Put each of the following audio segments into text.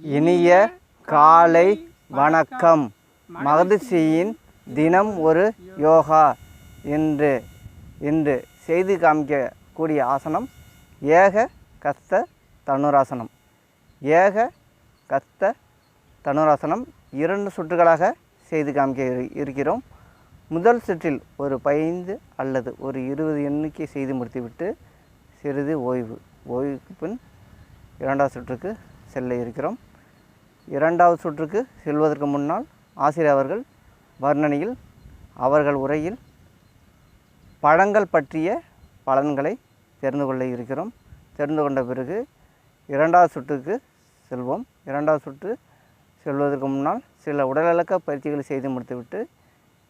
இனிய காலை வணக்கம். மகதிஷியின் தினம் ஒரு யோகா. என்று என்று செய்து காமிக்கக்கூடிய ஆசனம் ஏக கஸ்த தனுராசனம். ஏக கஸ்த தனுராசனம். இரண்டு சுற்றுகளாக செய்து காமிக்க இரு- இருக்கிறோம். முதல் சுற்றில் ஒரு பதினைந்து அல்லது ஒரு இருபது எண்ணிக்கை செய்து முடித்துவிட்டு சிறிது ஓய்வு. ஓய்வுக்கு பின் இரண்டாவது சுற்றுக்கு செல்ல இருக்கிறோம். இரண்டாவது சுற்றுக்கு செல்வதற்கு முன்னால் ஆசிரியர் அவர்கள் வர்ணனையில் அவர்கள் உரையில் பழங்கள் பற்றிய பலன்களை தெரிந்து கொள்ள இருக்கிறோம். தெரிந்து கொண்ட பிறகு இரண்டாவது சுற்றுக்கு செல்வோம். இரண்டாவது சுற்று செல்வதற்கு முன்னால் சில உடலிழக்க பயிற்சிகளை செய்து முடித்துவிட்டு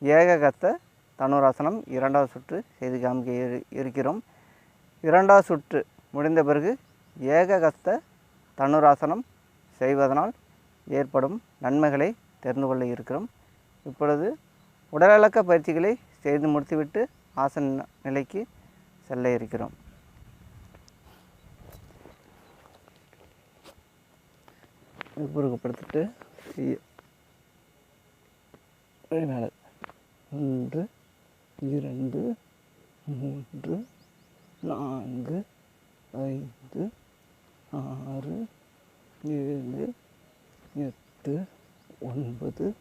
ஏககத்த தனுராசனம் இரண்டாவது சுற்று செய்து காமிக்க இரு- இருக்கிறோம். இரண்டாவது சுற்று முடிந்த பிறகு ஏககஸ்த தனுராசனம் செய்வதனால் ஏற்படும் நன்மைகளை தெரிந்து கொள்ள இருக்கிறோம். இப்பொழுது உடலக்க பயிற்சிகளை செய்து முடித்துவிட்டு ஆசன நிலைக்கு செல்ல இருக்கிறோம். உருவப்படுத்திட்டு செய்ய மேலே ஒன்று இரண்டு மூன்று நான்கு ஐந்து ஆறு ஏழு எட்டு ஒன்பது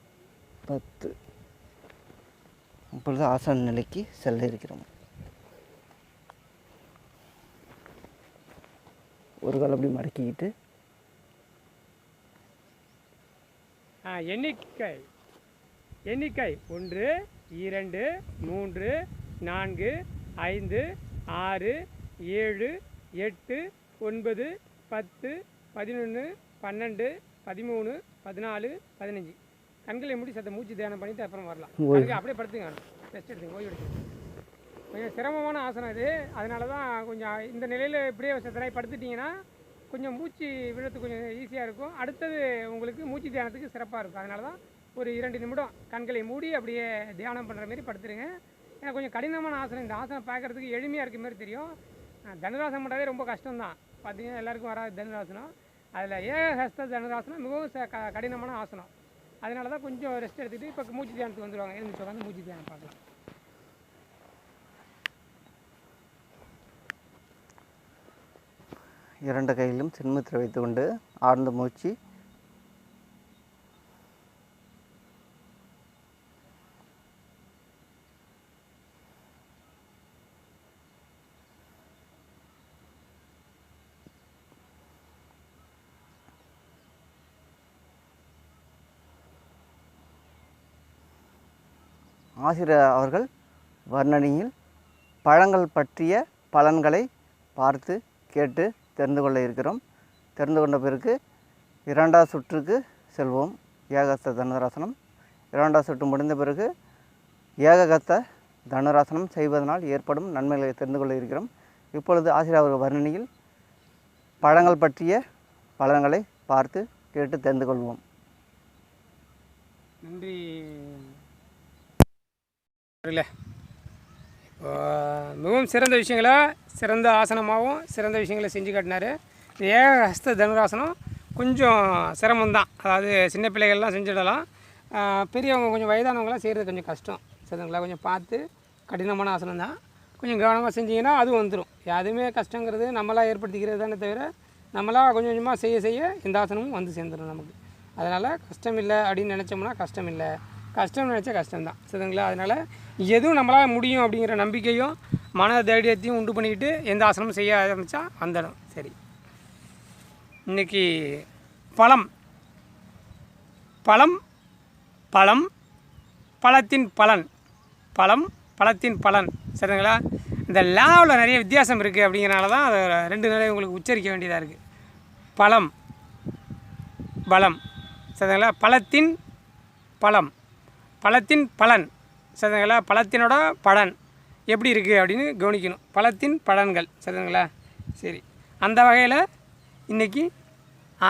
பத்து. இப்பொழுது ஆசான நிலைக்கு செல்ல இருக்கிறோம். ஒரு கால் அப்படி மடக்கிக்கிட்டு. எண்ணிக்கை. எண்ணிக்கை ஒன்று இரண்டு மூன்று நான்கு ஐந்து ஆறு ஏழு எட்டு ஒன்பது பத்து பதினொன்று பன்னெண்டு பதிமூணு பதினாலு பதினஞ்சு. கண்களை மூடி சத்த மூச்சு தியானம் பண்ணிட்டு அப்புறம் வரலாம். அதுக்கு அப்படியே படுத்துங்க ரெஸ்ட் எடுத்துங்க ஓய்வு எடுத்துங்க கொஞ்சம் சிரமமான ஆசனம் இது. அதனால தான் கொஞ்சம் இந்த நிலையில் இப்படியே சத்தனாய் படுத்துட்டிங்கன்னா கொஞ்சம் மூச்சு விடுறதுக்கு கொஞ்சம் ஈஸியாக இருக்கும். அடுத்தது உங்களுக்கு மூச்சு தியானத்துக்கு சிறப்பாக இருக்கும். அதனால தான் ஒரு இரண்டு நிமிடம் கண்களை மூடி அப்படியே தியானம் பண்ணுற மாதிரி படுத்துருங்க. ஏன்னா கொஞ்சம் கடினமான ஆசனம். இந்த ஆசனம் பார்க்குறதுக்கு எளிமையாக இருக்க மாதிரி தெரியும். தனுராசனம் பண்ணுறதே ரொம்ப கஷ்டம்தான். பார்த்தீங்கன்னா எல்லாருக்கும் வராது தனுராசனம். அதில் ஏகஹஸ்த தனுராசனம் மிகவும் ச- க- கடினமான ஆசனம். அதனால தான் கொஞ்சம் ரெஸ்ட் எடுத்துகிட்டு இப்போ மூச்சு தியானத்துக்கு வந்துடுவாங்க எழுந்து உட்காந்து மூச்சு தியானம் பார்க்கலாம் இரண்டு கையிலும் சின்முத்திரை வைத்துக்கொண்டு ஆழ்ந்த மூச்சு ஆசிரியர் அவர்கள் வர்ணனையில் பழங்கள் பற்றிய பலன்களை பார்த்து கேட்டு தெரிந்து கொள்ள இருக்கிறோம். தெரிந்து கொண்ட பிறகு இரண்டாவது சுற்றுக்கு செல்வோம். ஏகஸ்த தனுராசனம். இரண்டாவது சுற்று முடிந்த பிறகு ஏககத்த தனுராசனம் செய்வதனால் ஏற்படும் நன்மைகளை தெரிந்து கொள்ள இருக்கிறோம். இப்பொழுது ஆசிரியர் அவர்கள் வர்ணனையில் பழங்கள் பற்றிய பலன்களை பார்த்து கேட்டு தெரிந்து கொள்வோம். நன்றி. இப்போ மிகவும் சிறந்த விஷயங்களை சிறந்த ஆசனமாகவும் சிறந்த விஷயங்களை செஞ்சு காட்டினார். ஏகஹஸ்த தனுராசனம் கொஞ்சம் சிரமம்தான். அதாவது சின்ன பிள்ளைகள்லாம் செஞ்சிடலாம். பெரியவங்க கொஞ்சம் வயதானவங்களாம் செய்கிறது கொஞ்சம் கஷ்டம். சரிங்களா கொஞ்சம் பார்த்து கடினமான ஆசனம் தான் கொஞ்சம் கவனமாக செஞ்சீங்கன்னா அதுவும் வந்துடும் எதுவுமே கஷ்டங்கிறது நம்மளாக ஏற்படுத்திக்கிறது தானே தவிர நம்மளாக கொஞ்சம் கொஞ்சமாக செய்ய செய்ய இந்த ஆசனமும் வந்து சேர்ந்துடும் நமக்கு. அதனால் கஷ்டம் இல்லை அப்படின்னு நினச்சோம்னா கஷ்டம் இல்லை கஷ்டம் நினச்சா கஷ்டம்தான். சரிங்களா அதனால் எதுவும் நம்மளால் முடியும் அப்படிங்கிற நம்பிக்கையும் மன தைரியத்தையும் உண்டு பண்ணிக்கிட்டு எந்த ஆசனமும் செய்ய ஆரம்பித்தா வந்துடும் சரி. இன்னைக்கு பழம். பழம் பழம் பழத்தின் பலன். பழம் பழத்தின் பலன். சரிங்களா? இந்த லாவில் நிறைய வித்தியாசம் இருக்குது அப்படிங்கிறனால தான் அதை ரெண்டு நிலை உங்களுக்கு உச்சரிக்க வேண்டியதாக இருக்குது பழம் பலம் சரிங்களா? பழத்தின் பழம். பழத்தின் பலன். சரிங்களா? பழத்தினோட பலன். எப்படி இருக்குது அப்படின்னு கவனிக்கணும். பழத்தின் பலன்கள் சரிங்களா? சரி. அந்த வகையில் இன்றைக்கி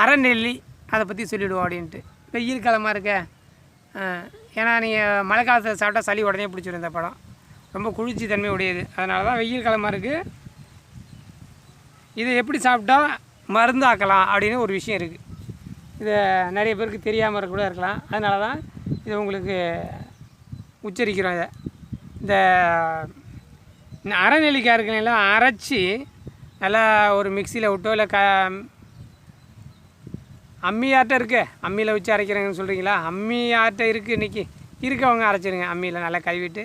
அறநெல்லி அதை பற்றி சொல்லிவிடுவோம் அப்படின்ட்டு. வெயில் காலமாக இருக்க. ஏன்னா நீங்கள் மழை காலத்தில் சாப்பிட்டா சளி உடனே பிடிச்சிரும் இந்த படம் ரொம்ப குளிர்ச்சி தன்மை உடையது. அதனால தான் வெயில் காலமாக இருக்குது இதை எப்படி சாப்பிட்டா மருந்தாக்கலாம் அப்படின்னு ஒரு விஷயம் இருக்குது இதை நிறைய பேருக்கு தெரியாமல் கூட இருக்கலாம். அதனால தான் இது உங்களுக்கு உச்சரிக்கிறோம் இதை இந்த இந்த அரைநெல்லிக்காய் இருக்குங்களா அரைச்சி நல்லா ஒரு மிக்சியில் விட்டோ இல்லை க அம்மி இருக்கு அம்மியில் வச்சு அரைக்கிறேங்கன்னு சொல்கிறீங்களா அம்மி இருக்குது இன்றைக்கி இருக்கவங்க அரைச்சிருங்க. அம்மியில் நல்லா கழுவிட்டு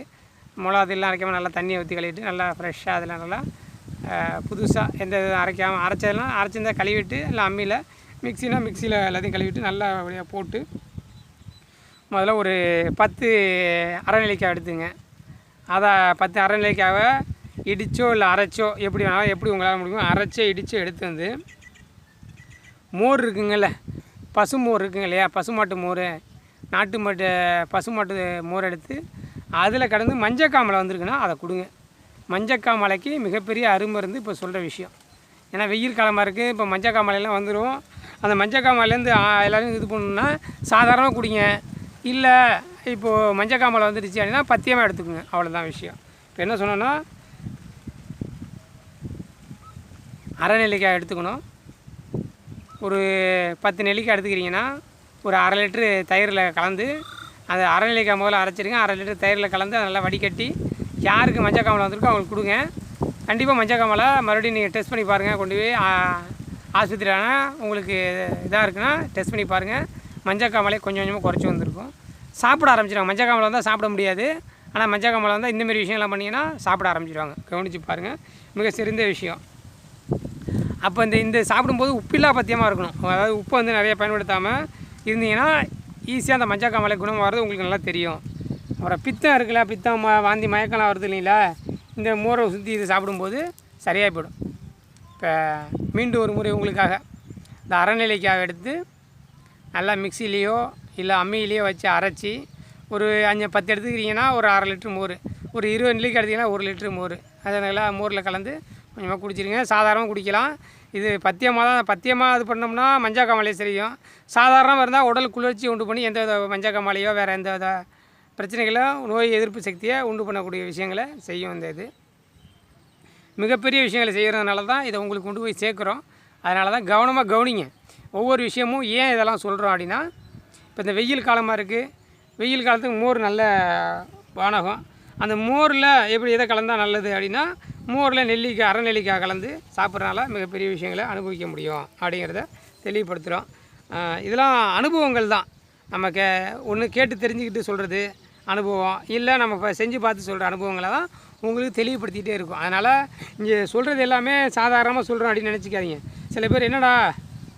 மிளகாத்தூள்லாம் அரைக்காமல் நல்லா தண்ணியை ஊற்றி கழுவிட்டு நல்லா ஃப்ரெஷ்ஷாக அதில் நல்லா புதுசாக எந்த இதுவும் அரைக்காமல் அரைச்சதெல்லாம் அரைச்சிருந்தா கழுவிட்டு இல்லை அம்மியில் மிக்சினா மிக்சியில் எல்லாத்தையும் கழுவிட்டு நல்லா அப்படியே போட்டு முதல்ல ஒரு பத்து அரைநெல்லிக்காய் எடுத்துங்க. அதை பத்து அறநிலைக்காவை இடிச்சோ இல்லை அரைச்சோ எப்படி வேணாலும் எப்படி உங்களால் முடியுமோ அரைச்சோ இடித்தோ எடுத்து வந்து மோர் இருக்குங்கல்ல பசு மோர் இருக்குங்க இல்லையா? பசுமாட்டு மோர் நாட்டு மாட்டு பசுமாட்டு மோர் எடுத்து அதில் கடந்து மஞ்சக்காமலை வந்திருக்குன்னா அதை கொடுங்க. மஞ்சக்காமலைக்கு மிகப்பெரிய அருமருந்து இப்போ சொல்கிற விஷயம். ஏன்னா வெயில் காலமாக இருக்குது இப்போ மஞ்சக்காமலையெல்லாம் வந்துடும் அந்த மஞ்சக்காமலேருந்து எல்லோரும் இது பண்ணணுன்னா சாதாரணமாக குடிங்க. இல்லை இப்போது மஞ்சக்காமலை வந்துடுச்சு அப்படின்னா பத்தியமாக எடுத்துக்கோங்க. அவ்வளோதான் விஷயம். இப்போ என்ன சொன்னோன்னா அரை நெல்லிக்காய் எடுத்துக்கணும். ஒரு பத்து நெல்லிக்காய் எடுத்துக்கிறீங்கன்னா ஒரு அரை லிட்ரு தயிரில் கலந்து அது அரை நெல்லிக்காய் முதல்ல அரைச்சிருங்க. அரை லிட்டர் தயிரில் கலந்து அதை நல்லா வடிகட்டி யாருக்கு மஞ்சள் காமலை வந்திருக்கோ அவங்களுக்கு கொடுங்க. கண்டிப்பாக மஞ்சள் காமலை மறுபடியும் நீங்கள் டெஸ்ட் பண்ணி பாருங்கள் கொண்டு போய் ஆஸ்பத்திரி ஆனால் உங்களுக்கு இதாக இருக்குன்னா டெஸ்ட் பண்ணி பாருங்கள் மஞ்சள் காமலை கொஞ்சம் கொஞ்சமாக குறைச்சி வந்திருக்கும். சாப்பிட ஆரம்பிச்சிடுவாங்க மஞ்சள் காமலை வந்தால் சாப்பிட முடியாது. ஆனால் மஞ்சள் காமலை வந்தால் இந்தமாரி விஷயம்லாம் பண்ணிங்கன்னா சாப்பிட ஆரம்பிச்சிடுவாங்க கவனித்து பாருங்கள் மிக சிறந்த விஷயம். அப்போ இந்த இந்த சாப்பிடும்போது உப்பில்லா பத்தியமாக இருக்கணும். அதாவது உப்பு வந்து நிறைய பயன்படுத்தாமல் இருந்தீங்கன்னா ஈஸியாக அந்த மஞ்சள் காமலை குணம் வர்றது உங்களுக்கு நல்லா தெரியும். அப்புறம் பித்தம் இருக்குல்ல பித்தம் ம- வாந்தி மயக்கம்லாம் வருது இல்லைங்களா? இந்த மோரை சுற்றி இது சாப்பிடும்போது சரியாக போயிடும். இப்போ மீண்டும் ஒரு முறை உங்களுக்காக இந்த அறநிலைக்காக எடுத்து நல்லா மிக்சிலேயோ இல்லை அம்மியிலையோ வச்சு அரைச்சி ஒரு அஞ்சு பத்து எடுத்துக்கிறீங்கன்னா ஒரு அரை லிட்ரு மோர் ஒரு இருபது நிலைக்கு எடுத்திங்கன்னா ஒரு லிட்ரு மோர். அதை நல்லா மோரில் கலந்து கொஞ்சமாக குடிச்சிருங்க. சாதாரணமாக குடிக்கலாம். இது பத்தியமாக தான் பத்தியமாக இது பண்ணோம்னா மஞ்சள் காமாலையை சரியும் சாதாரணமாக இருந்தால் உடல் குளிர்ச்சி உண்டு பண்ணி எந்த வித மஞ்சள் காமாலையோ வேறு எந்த வித பிரச்சனைகளோ நோய் எதிர்ப்பு சக்தியை உண்டு பண்ணக்கூடிய விஷயங்களை செய்யும் இந்த இது. மிகப்பெரிய விஷயங்களை செய்கிறதுனால தான் இதை உங்களுக்கு கொண்டு போய் சேர்க்குறோம். அதனால தான் கவனமாக கவனிங்க. ஒவ்வொரு விஷயமும் ஏன் இதெல்லாம் சொல்கிறோம் அப்படின்னா இப்போ இந்த வெயில் காலமாக இருக்குது வெயில் காலத்துக்கு மோர் நல்ல பானகம் அந்த மோரில் எப்படி எதை கலந்தால் நல்லது அப்படின்னா மோரில் நெல்லிக்காய் அரை நெல்லிக்காய் கலந்து சாப்பிட்றனால மிகப்பெரிய விஷயங்களை அனுபவிக்க முடியும் அப்படிங்கிறத தெளிவுபடுத்துகிறோம் இதெல்லாம் அனுபவங்கள் தான். நம்ம கே ஒன்று கேட்டு தெரிஞ்சுக்கிட்டு சொல்கிறது அனுபவம். இல்லை நம்ம இப்போ செஞ்சு பார்த்து சொல்கிற அனுபவங்களை தான் உங்களுக்கு தெளிவுபடுத்திகிட்டே இருக்கும். அதனால் இங்கே சொல்கிறது எல்லாமே சாதாரணமாக சொல்கிறோம் அப்படின்னு நினச்சிக்காதீங்க. சில பேர் என்னடா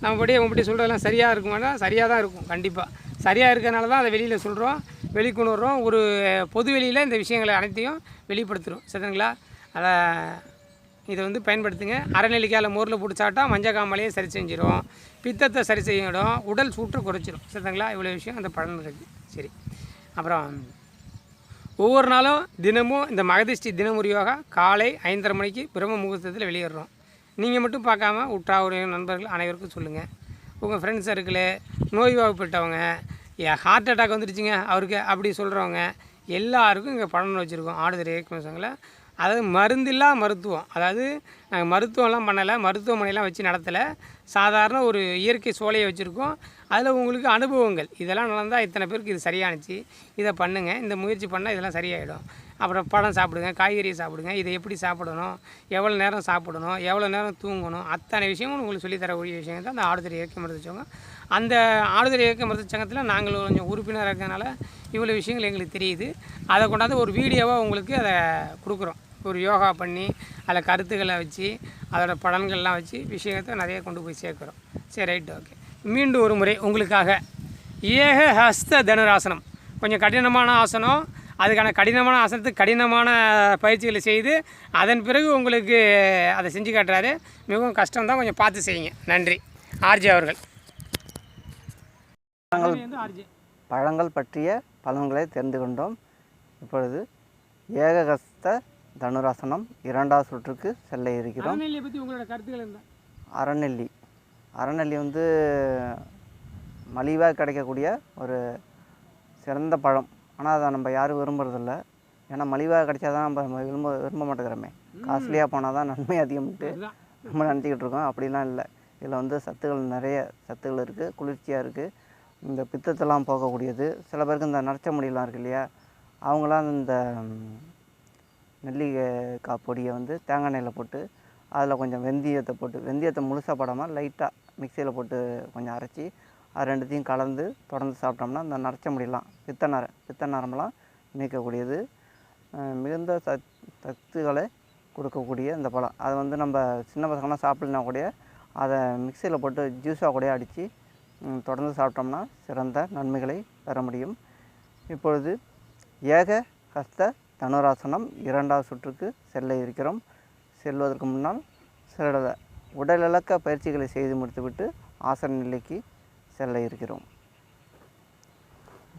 நம்ம படி உங்கள்கிட்ட சொல்கிறதெல்லாம் சரியாக இருக்குமானா சரியாக தான் இருக்கும் கண்டிப்பாக சரியாக இருக்கிறனால தான் அதை வெளியில் சொல்கிறோம் வெளிக்கொணர்றோம். ஒரு பொது வெளியில் இந்த விஷயங்களை அனைத்தையும் வெளிப்படுத்துகிறோம் சரிங்களா? அதை இதை வந்து பயன்படுத்துங்க. அரைநெல்லிக்காயில் மோரில் போட்டு சாப்பிட்டா மஞ்சள் சரி செஞ்சிடும் பித்தத்தை சரி செய்யிடும் உடல் சூற்று குறைச்சிடும் சரிங்களா? இவ்வளோ விஷயம் அந்த பலன் இருக்குது சரி. அப்புறம் ஒவ்வொரு நாளும் தினமும் இந்த மகதிஷ்டி தினமுறையாக காலை ஐந்தரை மணிக்கு பிரம்ம முகூர்த்தத்தில் வெளியேறோம் நீங்கள் மட்டும் பார்க்காம உற்றாவுடைய நண்பர்கள் அனைவருக்கும் சொல்லுங்கள் உங்கள் ஃப்ரெண்ட்ஸ் சர்க்கிளு நோய்வாய்ப்பட்டவங்க ஏன் ஹார்ட் அட்டாக் வந்துருச்சுங்க அவருக்கு அப்படி சொல்கிறவங்க எல்லாருக்கும் இங்கே படம் வச்சுருக்கோம். ஆடுதுறை இயக்குமசங்களை அதாவது மருந்தில்லா மருத்துவம். அதாவது நாங்கள் மருத்துவம்லாம் பண்ணலை மருத்துவமனையெல்லாம் வச்சு நடத்தலை. சாதாரண ஒரு இயற்கை சோலையை வச்சுருக்கோம். அதில் உங்களுக்கு அனுபவங்கள். இதெல்லாம் நடந்தால் இத்தனை பேருக்கு இது சரியானுச்சு. இதை பண்ணுங்கள் இந்த முயற்சி பண்ணால் இதெல்லாம் சரியாயிடும். அப்புறம் பழம் சாப்பிடுங்க காய்கறி சாப்பிடுங்க. இதை எப்படி சாப்பிடணும்? எவ்வளோ நேரம் சாப்பிடணும்? எவ்வளோ நேரம் தூங்கணும்? அத்தனை விஷயமும் உங்களுக்கு சொல்லித்தரக்கூடிய விஷயம் தான் அந்த ஆடுதுறை இயற்கை மருத்துவ சங்கம். அந்த ஆடுதுறை இயற்கை மருத்துவ சங்கத்தில் நாங்கள் கொஞ்சம் உறுப்பினராக இருக்கிறதுனால இவ்வளோ விஷயங்கள் எங்களுக்கு தெரியுது. அதை கொண்டாந்து ஒரு வீடியோவாக உங்களுக்கு அதை கொடுக்குறோம். ஒரு யோகா பண்ணி அதில் கருத்துக்களை வச்சு அதோட பலன்கள்லாம் வச்சு விஷயத்தை நிறைய கொண்டு போய் சேர்க்குறோம். சரி ரைட் ஓகே மீண்டும் ஒரு முறை உங்களுக்காக. ஏக ஹஸ்த தனுராசனம். கொஞ்சம் கடினமான ஆசனம் அதுக்கான கடினமான ஆசனத்துக்கு கடினமான பயிற்சிகளை செய்து அதன் பிறகு உங்களுக்கு அதை செஞ்சு காட்டுறாரு. மிகவும் கஷ்டம் தான் கொஞ்சம் பார்த்து செய்யுங்க. நன்றி. ஆர்ஜே அவர்கள். ஆர்ஜே? பழங்கள் பற்றிய பலன்களை தெரிந்து கொண்டோம். இப்பொழுது ஏககஸ்த தனுராசனம் இரண்டாவது சுற்றுக்கு செல்ல இருக்கிறோம். அறநெல்லி. அறநெல்லி வந்து மலிவாக கிடைக்கக்கூடிய ஒரு சிறந்த பழம். ஆனால் அதை நம்ம யாரும் விரும்புறதில்ல. ஏன்னா மலிவாக கிடைச்சா தான் நம்ம விரும்ப விரும்ப மாட்டேங்கிறோமே. காஸ்ட்லியாக போனால் தான் நன்மை அதிகம்ட்டு நம்ம நினச்சிக்கிட்டு இருக்கோம். அப்படிலாம் இல்லை. இதில் வந்து சத்துக்கள் நிறைய சத்துக்கள் இருக்குது குளிர்ச்சியாக இருக்குது இந்த பித்தத்தெல்லாம் போக்கக்கூடியது சில பேருக்கு இந்த நரைச்ச முடியெல்லாம் இருக்கு இல்லையா? அவங்களாம் இந்த நெல்லிக்காய் பொடியை வந்து தேங்காய் எண்ணெயில் போட்டு அதில் கொஞ்சம் வெந்தயத்தை போட்டு வெந்தயத்தை முழுசாக போடாமல் லைட்டாக மிக்சியில் போட்டு கொஞ்சம் அரைச்சி அது ரெண்டுத்தையும் கலந்து தொடர்ந்து சாப்பிட்டோம்னா இந்த நரைச்ச முடியலாம் பித்த நர பித்த நரம்பெல்லாம் நீக்கக்கூடியது மிகுந்த சத் சத்துக்களை கொடுக்கக்கூடிய இந்த பழம். அது வந்து நம்ம சின்ன பசங்களாம் சாப்பிட்லனா கூட அதை மிக்சியில் போட்டு ஜூஸாக கூட அடித்து தொடர்ந்து சாப்பிட்டோம்னா சிறந்த நன்மைகளை பெற முடியும். இப்பொழுது ஏக ஹஸ்த தனுராசனம் இரண்டாவது சுற்றுக்கு செல்ல இருக்கிறோம். செல்வதற்கு முன்னால் சில உடலிழக்க பயிற்சிகளை செய்து முடித்துவிட்டு ஆசன நிலைக்கு செல்ல இருக்கிறோம்.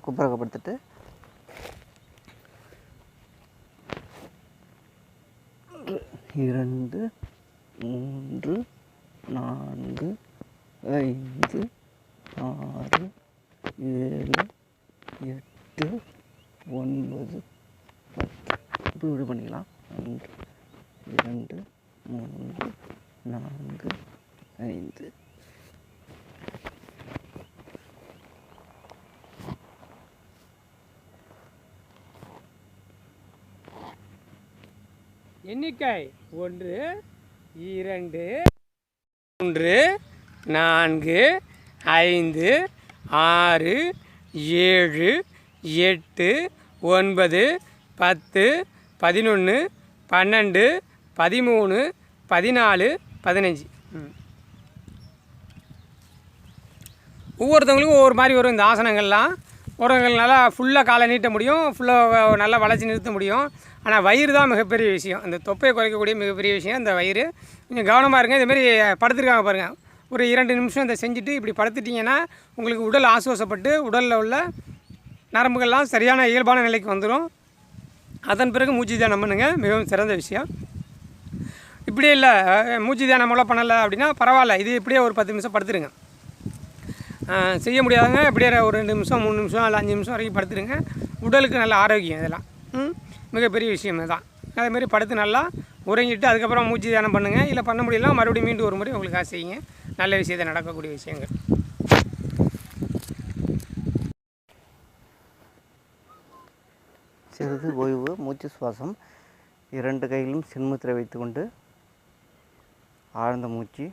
குப்புறக்கப்படுத்திட்டு இரண்டு மூன்று நான்கு ஐந்து ஆறு ஏழு எட்டு ஒன்பது பத்து இப்படி பண்ணிக்கலாம். ஒன்று இரண்டு மூன்று நான்கு ஐந்து. எண்ணிக்கை ஒன்று இரண்டு மூன்று நான்கு ஐந்து ஆறு ஏழு எட்டு ஒன்பது பத்து பதினொன்று பன்னெண்டு பதிமூணு பதினாலு பதினஞ்சு. ஒவ்வொருத்தவங்களுக்கும் ஒவ்வொரு மாதிரி வரும் இந்த ஆசனங்கள்லாம். ஒருவங்க நல்லா ஃபுல்லாக காலை நீட்ட முடியும் ஃபுல்லாக நல்லா வளைச்சி நிறுத்த முடியும். ஆனால் வயிறு தான் மிகப்பெரிய விஷயம். அந்த தொப்பையை குறைக்கக்கூடிய மிகப்பெரிய விஷயம் இந்த வயிறு. கொஞ்சம் கவனமாக இருங்க. இதுமாரி படுத்துருக்காங்க பாருங்கள் ஒரு இரண்டு நிமிஷம் இதை செஞ்சுட்டு இப்படி படுத்துட்டிங்கன்னா உங்களுக்கு உடல் ஆசுவாசப்பட்டு உடலில் உள்ள நரம்புகள்லாம் சரியான இயல்பான நிலைக்கு வந்துடும் அதன் பிறகு மூச்சு தியானம் பண்ணுங்க. மிகவும் சிறந்த விஷயம். இப்படியே இல்லை. மூச்சு தியானம் மூலம் பண்ணலை அப்படின்னா பரவாயில்ல. இது இப்படியே ஒரு பத்து நிமிஷம் படுத்துருங்க. செய்ய முடியாதவங்க இப்படியே ஒரு ரெண்டு நிமிஷம் மூணு நிமிஷம் இல்லை அஞ்சு நிமிஷம் வரைக்கும் படுத்துருங்க. உடலுக்கு நல்ல ஆரோக்கியம் இதெல்லாம். மிகப்பெரிய விஷயம் இதுதான். அதேமாரி படுத்து நல்லா உறங்கிட்டு அதுக்கப்புறம் மூச்சு தியானம் பண்ணுங்கள் இல்லை பண்ண முடியல மறுபடியும் மீண்டும் ஒரு முறை உங்களுக்காக செய்யுங்க. நல்ல விஷயத்தை நடக்கக்கூடிய விஷயங்கள். சிறிது ஓய்வு மூச்சு சுவாசம் இரண்டு கையிலும் சின்முத்திரை வைத்துக்கொண்டு ஆழ்ந்த மூச்சு.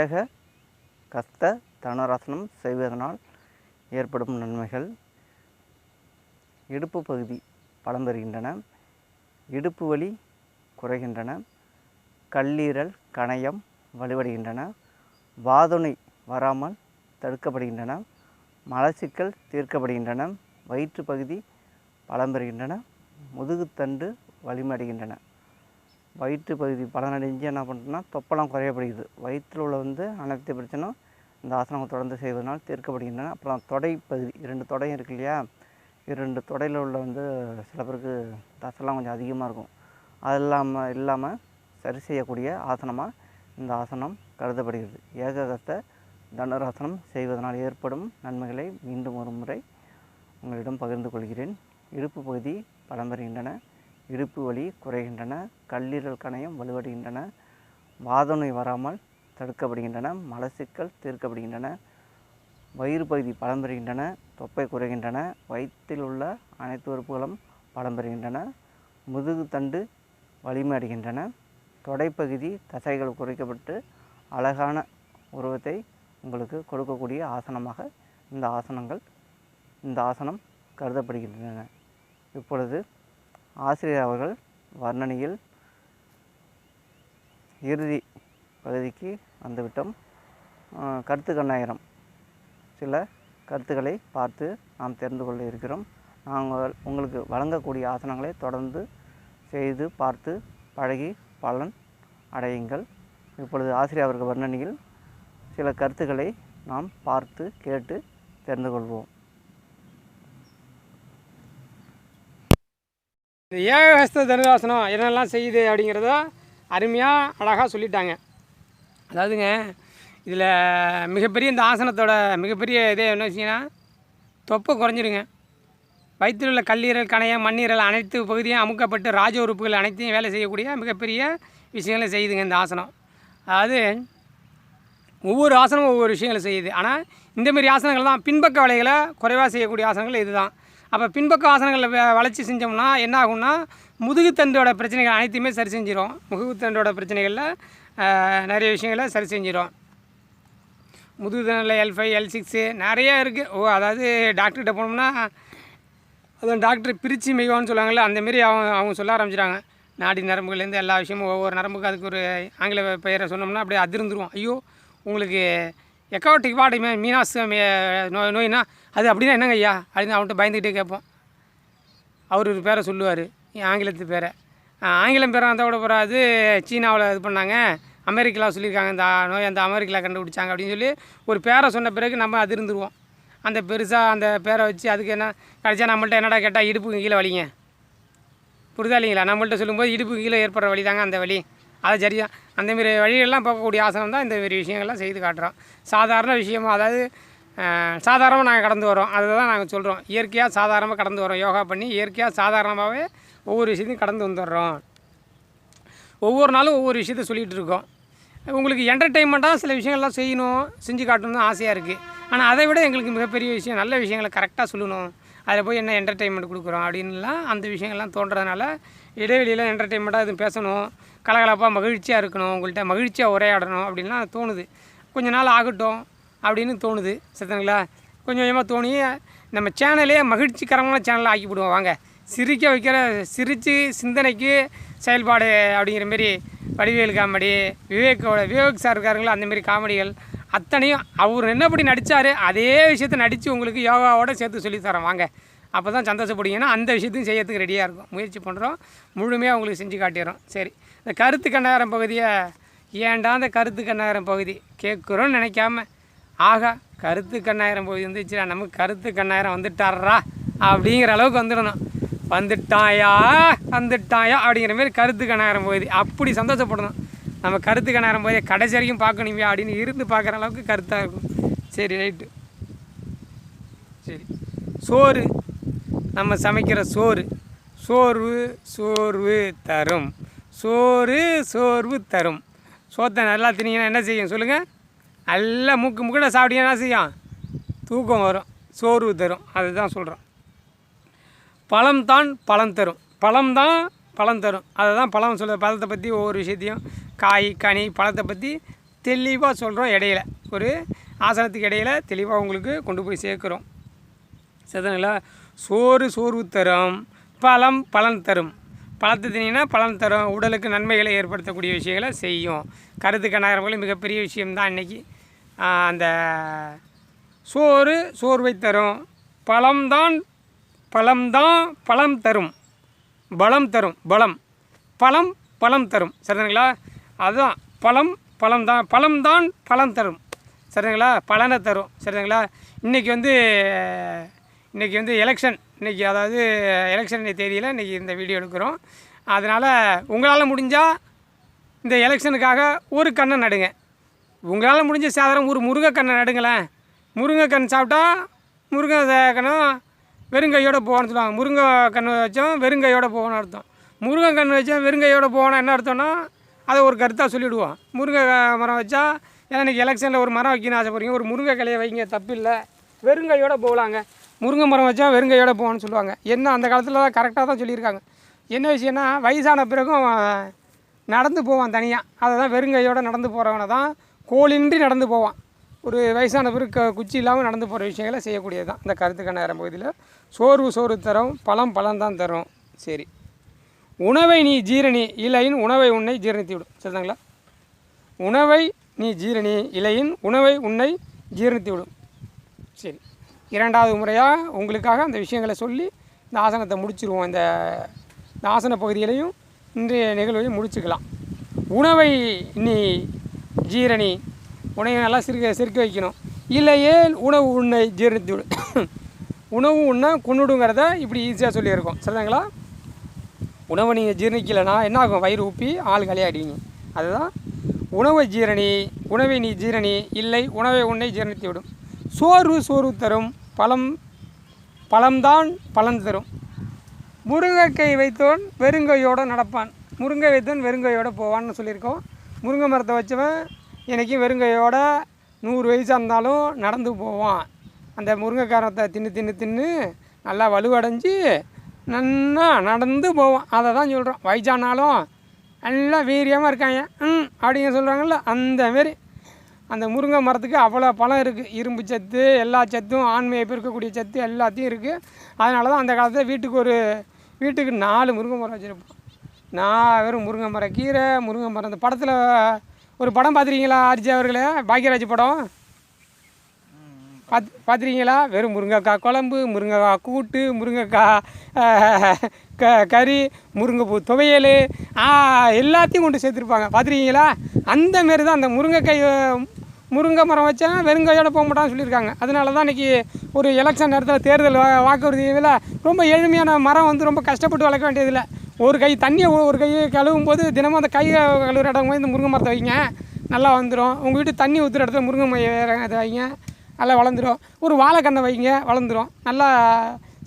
ஏக கஸ்த தனுராசனம் செய்வதனால் ஏற்படும் நன்மைகள். இடுப்பு பகுதி பலம் பெறுகின்றன இடுப்பு வலி குறைகின்றன. கல்லீரல் கணையம் வலுவடைகின்றன. வாதுணை வராமல் தடுக்கப்படுகின்றன. மலச்சிக்கல் தீர்க்கப்படுகின்றன. வயிற்று பகுதி பலம் பெறுகின்றன முதுகுத்தண்டு வலிமடைகின்றன வயிற்று பகுதி பலனடைஞ்சு என்ன பண்ணுறோன்னா தொப்பெல்லாம் குறையப்படுகிறது. வயிற்றில் உள்ள வந்து அனைத்து பிரச்சனையும் இந்த ஆசனம் தொடர்ந்து செய்வதனால் தீர்க்கப்படுகின்றன. அப்புறம் தொடை பகுதி இரண்டு தொடையும் இருக்கு இல்லையா? இரண்டு தொடையில் உள்ள வந்து சில பேருக்கு தசெல்லாம் கொஞ்சம் அதிகமாக இருக்கும். அது இல்லாமல் இல்லாமல் சரி செய்யக்கூடிய ஆசனமாக இந்த ஆசனம் கருதப்படுகிறது. ஏககஸ்த தனுராசனம் செய்வதனால் ஏற்படும் நன்மைகளை மீண்டும் ஒரு முறை உங்களிடம் பகிர்ந்து கொள்கிறேன். இடுப்பு பகுதி பலம் பெறுகின்றன. இடுப்பு வலி குறைகின்றன. கல்லீரல் கணையம் வலுவடைகின்றன. வாதநோய் வராமல் தடுக்கப்படுகின்றன மலச்சிக்கல் தீர்க்கப்படுகின்றன வயிறு பகுதி பலம் பெறுகின்றன தொப்பை குறைகின்றன வயிற்றில் உள்ள அனைத்து உறுப்புகளும் பலம் பெறுகின்றன முதுகு தண்டு வலிமை அடைகின்றன தொடைப்பகுதி தசைகள் குறைக்கப்பட்டு அழகான உருவத்தை உங்களுக்கு கொடுக்கக்கூடிய ஆசனமாக இந்த ஆசனங்கள் இந்த ஆசனம் கருதப்படுகின்றன. இப்பொழுது ஆசிரியர் அவர்கள் வர்ணனையில் இறுதி பகுதிக்கு வந்துவிட்டோம். கருத்து கண்ணாயிரம். சில கருத்துக்களை பார்த்து நாம் தெரிந்து கொள்ள இருக்கிறோம். நாங்கள் உங்களுக்கு வழங்கக்கூடிய ஆசனங்களை தொடர்ந்து செய்து பார்த்து பழகி பலன் அடையுங்கள். இப்பொழுது ஆசிரியர் அவர்கள் வர்ணனையில் சில கருத்துக்களை நாம் பார்த்து கேட்டு தெரிந்து கொள்வோம். இந்த ஏகஹஸ்த தனுராசனம் என்னெல்லாம் செய்யுது அப்படிங்கிறத அருமையாக அழகாக சொல்லிட்டாங்க. அதாவதுங்க இதில் மிகப்பெரிய இந்த ஆசனத்தோட மிகப்பெரிய இதே என்ன விஷயம்னா தொப்பை குறைஞ்சிருங்க. வயிற்றில் உள்ள கல்லீரல் கணையம் மண்ணீரல் அனைத்து பகுதியும் அமுக்கப்பட்டு ராஜ உறுப்புகள் அனைத்தையும் வேலை செய்யக்கூடிய மிகப்பெரிய விஷயங்களை செய்யுதுங்க இந்த ஆசனம். அதாவது ஒவ்வொரு ஆசனமும் ஒவ்வொரு விஷயங்களை செய்யுது. ஆனால் இந்தமாரி ஆசனங்கள் தான் பின்பக்க வலைகளை குறைவாக செய்யக்கூடிய ஆசனங்கள் இதுதான். அப்போ பின்பக்க ஆசனங்களை வ- செஞ்சோம்னா என்ன ஆகும்னா முதுகுத்தண்டோட பிரச்சனைகள் அனைத்தையுமே சரி செஞ்சிடும் முதுகுத்தண்டோட பிரச்சனைகளில் நிறைய விஷயங்களை சரி செஞ்சிடும் முதுகுதனில் எல் ஃபைவ் எல் சிக்ஸு நிறைய இருக்குது ஓ அதாவது டாக்டர்கிட்ட போனோம்னா அதுவும் டாக்டர் பிரித்து மெய்வான்னு சொல்லுவாங்கள்ல அந்தமாரி அவங்க அவங்க சொல்ல ஆரம்பிச்சிட்டாங்க. நாடி நரம்புகள்லேருந்து எல்லா விஷயமும் ஒவ்வொரு நரம்புக்கும் அதுக்கு ஒரு ஆங்கில பெயரை சொன்னோம்னா அப்படியே அதிர்ந்துருவோம் ஐயோ உங்களுக்கு எக்காவட்டிக் வாடி மீனாஸ் நோய் நோய்னா அது அப்படின்னா என்னங்க ஐயா? அப்படின்னு அவன்கிட்ட பயந்துக்கிட்டே கேட்போம். அவர் ஒரு பேரை சொல்லுவார் ஆங்கிலத்து பேரை. ஆங்கிலம் பேரும் அந்த விட சீனாவில் இது பண்ணாங்க. அமெரிக்காவில் சொல்லியிருக்காங்க இந்த நோய் அந்த அமெரிக்காவில் கண்டுபிடிச்சாங்க அப்படின்னு சொல்லி ஒரு பேரை சொன்ன பிறகு நம்ம அது இருந்துருவோம் அந்த பெருசாக அந்த பேரை வச்சு அதுக்கு என்ன கடைசியாக நம்மள்ட்ட என்னடா கேட்டால் இடுப்புக்கு கீழே வலிங்க. புரிதா இல்லைங்களா? நம்மள்ட்ட சொல்லும்போது இடுப்புக்கு கீழே ஏற்படுற வழி தாங்க அந்த வழி அது சரியா அந்தமாரி வழியெல்லாம் பார்க்கக்கூடிய ஆசனம் தான் இந்தமாரி விஷயங்கள்லாம் செய்து காட்டுறோம். சாதாரண விஷயமும் அதாவது சாதாரணமாக நாங்கள் கடந்து வரோம் அதை தான் நாங்கள் சொல்கிறோம் இயற்கையாக சாதாரணமாக கடந்து வரோம் யோகா பண்ணி இயற்கையாக சாதாரணமாகவே ஒவ்வொரு விஷயத்தையும் கடந்து வந்துடுறோம். ஒவ்வொரு நாளும் ஒவ்வொரு விஷயத்த சொல்லிகிட்டு இருக்கோம். உங்களுக்கு என்டர்டெயின்மெண்ட்டாக சில விஷயங்கள்லாம் செய்யணும் செஞ்சு காட்டணும்னு ஆசையாக இருக்குது ஆனால் அதை விட எங்களுக்கு மிகப்பெரிய விஷயம் நல்ல விஷயங்களை கரெக்டாக சொல்லணும். அதில் போய் என்ன என்டர்டெயின்மெண்ட் கொடுக்குறோம் அப்படின்லாம் அந்த விஷயங்கள்லாம் தோன்றதுனால இடைவெளியில் என்டர்டெயின்மெண்ட்டாக எதுவும் பேசணும். கலகலப்பாக மகிழ்ச்சியாக இருக்கணும் உங்கள்கிட்ட மகிழ்ச்சியாக உரையாடணும் அப்படின்லாம் தோணுது. கொஞ்ச நாள் ஆகட்டும் அப்படின்னு தோணுது சரிங்களா கொஞ்சம் கொஞ்சமாக தோணி நம்ம சேனலே மகிழ்ச்சிகரமான சேனலாக ஆக்கி விடுவோம் வாங்க. சிரிக்க வைக்கிற சிரித்து சிந்தனைக்கு செயல்பாடு அப்படிங்கிற மாரி வடிவேல் காமெடி விவேக்கோட விவேக் சார் இருக்காருங்களோ அந்தமாரி காமெடிகள் அத்தனையும் அவர் என்னப்படி நடித்தார் அதே விஷயத்தை நடித்து உங்களுக்கு யோகாவோட சேர்த்து சொல்லித் தரோம் வாங்க. அப்போ தான் சந்தோஷப்படுங்கன்னா அந்த விஷயத்தையும் செய்யறதுக்கு ரெடியாக இருக்கும். முயற்சி பண்ணுறோம் முழுமையாக உங்களுக்கு செஞ்சு காட்டிடுறோம். சரி. இந்த கருத்து கண்ணாயிரம் பகுதியை ஏன்டா அந்த கருத்து கண்ணாயிரம் பகுதி கேட்குறோன்னு நினைக்காம ஆகா கருத்து கண்ணாயிரம் பகுதி வந்துச்சுடா நமக்கு கருத்து கண்ணாயிரம் வந்துட்டாரா அப்படிங்கிற அளவுக்கு வந்துடணும். வந்துட்டாயா? வந்துட்டாயா? அப்படிங்கிற மாதிரி கருத்து கணாயிரம் போகுது. அப்படி சந்தோஷப்படணும். நம்ம கருத்து கணாயிரம் போதே கடைசி வரைக்கும் பார்க்கணுமே அப்படின்னு இருந்து பார்க்குற அளவுக்கு கருத்தாக இருக்கும். சரி ரைட்டு சரி. சோறு. நம்ம சமைக்கிற சோறு. சோர்வு சோர்வு தரும். சோறு சோர்வு தரும். சோத்தை நல்லா தின்னீங்கன்னா என்ன செய்யும் சொல்லுங்கள் நல்லா மூக்கு முக்கிட சாப்பிட்டீங்கன்னா என்ன செய்யும்? தூக்கம் வரும். சோர்வு தரும். அதுதான் சொல்கிறோம் பழம் தான் பழம் தரும். பழம் தான் பழம் தரும். அதை தான் பழம் சொல்ல பழத்தை பற்றி ஒவ்வொரு விஷயத்தையும் காய் கனி பழத்தை பற்றி தெளிவாக சொல்கிறோம் இடையில. ஒரு ஆசனத்துக்கு இடையில தெளிவாக உங்களுக்கு கொண்டு போய் சேர்க்குறோம். சரிங்களா சோறு சோர்வு தரும். பழம் பலன் தரும். பழத்தை தினீங்கன்னா பலன் தரும். உடலுக்கு நன்மைகளை ஏற்படுத்தக்கூடிய விஷயங்களை செய்யும். கருத்து கண்ணாயிரங்களும் மிகப்பெரிய விஷயம்தான் இன்றைக்கி அந்த சோறு சோர்வை தரும். பழம்தான் பழம்தான் பழம் தரும். பலம் தரும் பலம். பழம் பழம் தரும். சரிங்களா அதுதான். பழம் பழம் தான். பழம் தான் பழம் தரும். சரிங்களா பலனை தரும். சரிங்களா இன்றைக்கி வந்து இன்றைக்கி வந்து எலெக்ஷன் இன்றைக்கி அதாவது எலெக்ஷன் தேதியில் இன்றைக்கி இந்த வீடியோ எடுக்கிறோம். அதனால் உங்களால் முடிஞ்சால் இந்த எலெக்ஷனுக்காக ஒரு கண்ணை நடுங்க. உங்களால் முடிஞ்ச சாதாரண ஒரு முருங்கைக்கண்ணை நடுங்களேன். முருங்கைக்கண் சாப்பிட்டா முருங்கை கண்ணும் வெறுங்கையோடு போகணும்னு சொல்லுவாங்க. முருங்கை கன்று வச்சோம் வெறுங்கையோடு போகணும்னு அர்த்தம். முருங்கை கன்று வச்சோம் வெறுங்கையோடு போகணும் என்ன அர்த்தம்னா அதை ஒரு கருத்தாக சொல்லிவிடுவோம் முருங்கை மரம் வச்சா ஏன்னா எலெக்ஷனில் ஒரு மரம் வைக்கணும்னு ஆசைப்படுறீங்க. ஒரு முருங்கை கிளையை வைங்க தப்பில்லை. வெறுங்கையோடு போகலாங்க. முருங்கை மரம் வச்சா வெறுங்கையோடு போகணும்னு சொல்லுவாங்க. என்ன அந்த காலத்தில் தான் கரெக்டாக தான் சொல்லியிருக்காங்க. என்ன விஷயம்னா வயசான பிறகும் நடந்து போவான் தனியாக அதை தான் வெறுங்கையோடு நடந்து போகிறவனை தான் கோழின்றி நடந்து போவான். ஒரு வயசான பிறகு க- குச்சி இல்லாமல் நடந்து போகிற விஷயங்களை செய்யக்கூடியது தான். இந்த கருத்து நேரம் பகுதியில் சோர்வு சோறு தரும் பழம் பழம் தான் தரும். சரி. உணவை நீ ஜீரணி இலையின் உணவை உன்னை ஜீரணித்து விடும். சரிதாங்களா? உணவை நீ ஜீரணி இலையின் உணவை உன்னை ஜீரணித்து விடும். சரி. இரண்டாவது முறையாக உங்களுக்காக அந்த விஷயங்களை சொல்லி இந்த ஆசனத்தை முடிச்சிருவோம். இந்த இந்த ஆசன பகுதியிலையும் இன்றைய நிகழ்வையும் முடிச்சுக்கலாம். உணவை நீ ஜீரணி உணவை நல்லா சிரிக்க சிரிக்க வைக்கணும். இல்லையே உணவு உன்னை ஜீரணித்து விடும் உணவு உண்ண கொண்டுடுங்கிறத இப்படி ஈஸியாக சொல்லியிருக்கோம். சரிதாங்களா? உணவை நீங்கள் ஜீரணிக்கலைன்னா என்ன ஆகும் வயிறு உப்பி ஆள் கலையாடுவீங்க அதுதான் உணவை ஜீரணி உணவை நீ ஜீரணி இல்லை உணவை உன்னை ஜீரணித்து விடும். சோர்வு சோர்வு தரும் பழம் பழம்தான் பலன் தரும். முருங்கைக்கை வைத்தவன் வெறுங்கையோடு நடப்பான். முருங்கை வைத்தவன் வெறுங்கையோடு போவான்னு சொல்லியிருக்கோம். முருங்கை மரத்தை வச்சவன் இன்றைக்கும் வெறுங்கையோட நூறு வயசாக இருந்தாலும் நடந்து போவான். அந்த முருங்கைக்காரத்தை தின்னு தின்னு தின்னு நல்லா வலுவடைஞ்சு நன்னா நடந்து போவான். அதை தான் சொல்கிறோம் வயசானாலும் எல்லாம் வீரியமாக இருக்காங்க. ம் அப்படிங்க சொல்கிறாங்கல்ல அந்த மாரி. அந்த முருங்கை மரத்துக்கு அவ்வளோ பழம் இருக்குது இரும்பு சத்து எல்லா சத்தும் ஆண்மையை பெருக்கக்கூடிய சத்து எல்லாத்தையும் இருக்குது அதனால தான் அந்த காலத்தில் வீட்டுக்கு ஒரு வீட்டுக்கு நாலு முருங்கை மரம் வச்சுருப்போம். நான் வெறும் முருங்கை மரம் கீரை முருங்கை மரம். இந்த படத்தில் ஒரு படம் பார்த்துருக்கீங்களா ஆர்ஜி அவர்களே? பாக்யராஜ் படம்? பார்த்து பார்த்துருக்கீங்களா? வெறும் முருங்கைக்காய் குழம்பு முருங்கைக்காய் கூட்டு முருங்கைக்காய் க கறி முருங்கைப்பூ துவையல் எல்லாத்தையும் கொண்டு சேர்த்துருப்பாங்க. பார்த்துருக்கீங்களா? அந்த மாரி தான் அந்த முருங்கைக்காய் முருங்கை மரம் வச்சா வெறுங்கையோட போக மாட்டான்னு சொல்லியிருக்காங்க. அதனால தான் இன்றைக்கி ஒரு எலெக்ஷன் நேரத்தில் தேர்தல் வா வாக்குறுதி இதில் ரொம்ப எளிமையான மரம் வந்து ரொம்ப கஷ்டப்பட்டு வளர்க்க வேண்டியதில்லை. ஒரு கை தண்ணியை ஒரு கை கழுவும் போது தினமும் அந்த கை கழுவுற இடம் போய் இந்த முருங்கை மரத்தை வைங்க. நல்லா வந்துடும் உங்கள் வீட்டு தண்ணி ஊற்றுற இடத்துல முருங்கை மைய இதை வைங்க. நல்லா வளர்ந்துடும் ஒரு வாழைக்கண்ணை வைங்க. வளர்ந்துரும். நல்லா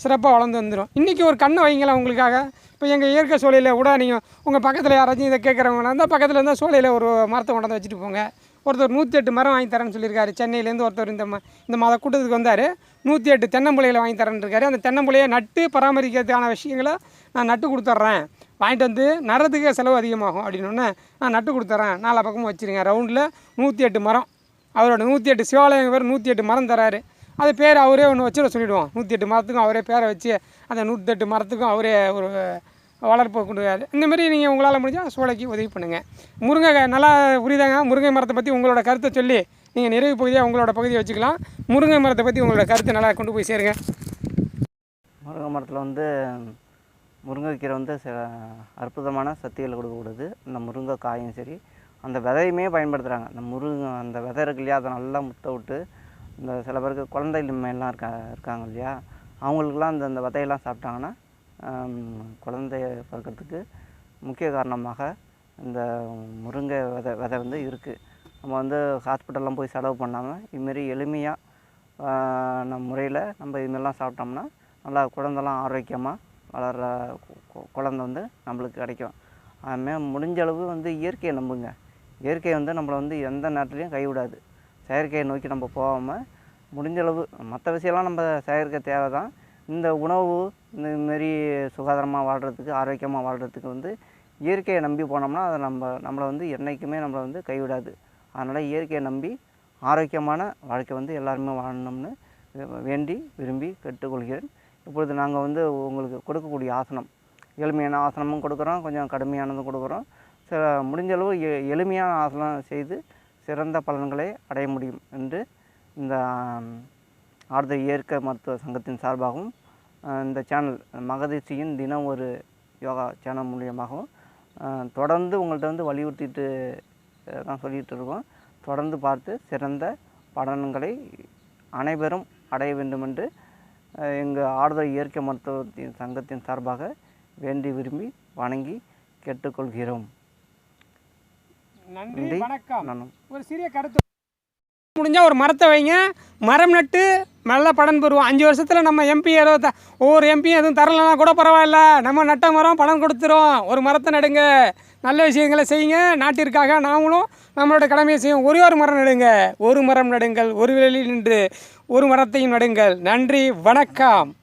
சிறப்பாக வளர்ந்து வந்துடும் இன்றைக்கி ஒரு கண்ணை வைங்களேன் உங்களுக்காக. இப்போ எங்கள் இயற்கை சோலையில் கூட நீங்கள் உங்கள் பக்கத்தில் யாராச்சும் இதை கேட்குறவங்க இருந்தால் பக்கத்தில் இருந்தால் சோலையில் ஒரு மரத்தை கொண்டாந்து வச்சுட்டு போங்க. ஒருத்தர் நூற்றி எட்டு மரம் வாங்கி தரேன்னு சொல்லியிருக்காரு. சென்னையிலேருந்து ஒருத்தர் இந்த ம இந்த மாத கூட்டத்துக்கு வந்தார். நூற்றி எட்டு தென்னம்பிள்ளைகளை வாங்கி தரேன்னு இருக்காரு அந்த தென்னம்பிள்ளையை நட்டு பராமரிக்கிறதுக்கான விஷயங்களை நான் நட்டு கொடுத்துட்றேன். வாங்கிட்டு வந்து நடுறதுக்கே செலவு அதிகமாகும் அப்படின்னு நான் நட்டு கொடுத்துட்றேன். நாலா பக்கமும் வச்சுருங்க. ரவுண்டில் நூற்றி எட்டு மரம். அவரோட நூற்றி எட்டு சிவாலயம் பேர் நூற்றி எட்டு மரம் தராரு. அது பேர் அவரே ஒன்று வச்சுட சொல்லிவிடுவோம் நூற்றி எட்டு மரத்துக்கும் அவரே பேரை வச்சு அந்த நூற்றி எட்டு மரத்துக்கும் அவரே ஒரு வளர்ப்பு கொடுக்காரு இந்தமாரி நீங்கள் உங்களால் முடிஞ்சால் சோலைக்கு உதவி பண்ணுங்கள் முருங்கை நல்லா புரியுதாங்க முருங்கை மரத்தை பற்றி உங்களோட கருத்தை சொல்லி நீங்கள் நிறைவு பகுதியாக உங்களோட பகுதியை வச்சுக்கலாம். முருங்கை மரத்தை பற்றி உங்களோட கருத்தை நல்லா கொண்டு போய் சேருங்க. முருங்கை மரத்தில் வந்து முருங்கைக்கீரை வந்து சில அற்புதமான சக்திகளை கொடுக்கக்கூடாது இந்த முருங்கைக்காயும் சரி அந்த விதையுமே பயன்படுத்துகிறாங்க அந்த முருங்கை அந்த விதை இருக்கு இல்லையா அதை நல்லா முத்த விட்டு இந்த சில பேருக்கு குழந்தை இன்மையெல்லாம் இருக்கா இருக்காங்க இல்லையா அவங்களுக்குலாம் அந்த அந்த விதையெல்லாம் சாப்பிட்டாங்கன்னா குழந்தைய பிறக்கிறதுக்கு முக்கிய காரணமாக இந்த முருங்கை விதை விதை வந்து இருக்குது நம்ம வந்து ஹாஸ்பிட்டல்லாம் போய் செலவு பண்ணாமல் இதுமாரி எளிமையாக நம்ம முறையில் நம்ம இதுமாரிலாம் சாப்பிட்டோம்னா நல்லா குழந்தெல்லாம் ஆரோக்கியமாக வளர்கிற குழந்த வந்து நம்மளுக்கு கிடைக்கும். அதுமாரி முடிஞ்ச அளவு வந்து இயற்கையை நம்புங்க. இயற்கை வந்து நம்மளை வந்து எந்த நேரத்துலையும் கைவிடாது. செயற்கையை நோக்கி நம்ம போகாமல் முடிஞ்ச அளவு மற்ற விஷயம்லாம் நம்ம செயற்கை தேவை தான் இந்த உணவு இந்த மாரி சுகாதாரமாக வாழ்கிறதுக்கு ஆரோக்கியமாக வாழ்கிறதுக்கு வந்து இயற்கையை நம்பி போனோம்னா அதை நம்ம நம்மளை வந்து என்றைக்குமே நம்மளை வந்து கைவிடாது. அதனால் இயற்கையை நம்பி ஆரோக்கியமான வாழ்க்கை வந்து எல்லாருமே வாழணும்னு வேண்டி விரும்பி கேட்டுக்கொள்கிறேன். இப்பொழுது நாங்கள் வந்து உங்களுக்கு கொடுக்கக்கூடிய ஆசனம் எளிமையான ஆசனமும் கொடுக்குறோம் கொஞ்சம் கடுமையானதும் கொடுக்குறோம். சில முடிஞ்சளவு எ எளிமையான ஆசனம் செய்து சிறந்த பலன்களை அடைய முடியும் என்று இந்த ஆர்த இயற்கை மருத்துவ சங்கத்தின் சார்பாகவும் இந்த சேனல் மகதிசியின் தினம் ஒரு யோகா சேனல் மூலியமாகவும் தொடர்ந்து உங்கள்கிட்ட வந்து வலியுறுத்திட்டு தான் சொல்லிகிட்டு இருக்கோம் தொடர்ந்து பார்த்து சிறந்த பலன்களை அனைவரும் அடைய வேண்டும் என்று எங்கள் ஆறுதல் இயற்கை மருத்துவத்தின் சங்கத்தின் சார்பாக வேண்டி விரும்பி வணங்கி கேட்டுக்கொள்கிறோம். நன்றி. வணக்கம். ஒரு சிறிய கருத்து. முடிஞ்சால் ஒரு மரத்தை வைங்க. மரம் நட்டு நல்ல பலன் பெறுவோம். அஞ்சு வருஷத்தில் நம்ம எம்பி இருபத்த ஒவ்வொரு எம்பியும் எதுவும் தரலனா கூட பரவாயில்ல. நம்ம நட்ட மரம் பலன் கொடுத்துரும். ஒரு மரத்தை நடுங்க. நல்ல விஷயங்களை செய்யுங்க. நாட்டிற்காக நாங்களும் நம்மளோட கடமையை செய்யும் ஒரே ஒரு மரம் நடுங்க. ஒரு மரம் நடுங்கள். ஒரு வேளையில் நின்று ஒரு மரத்தையும் நடுங்கள். நன்றி. வணக்கம்.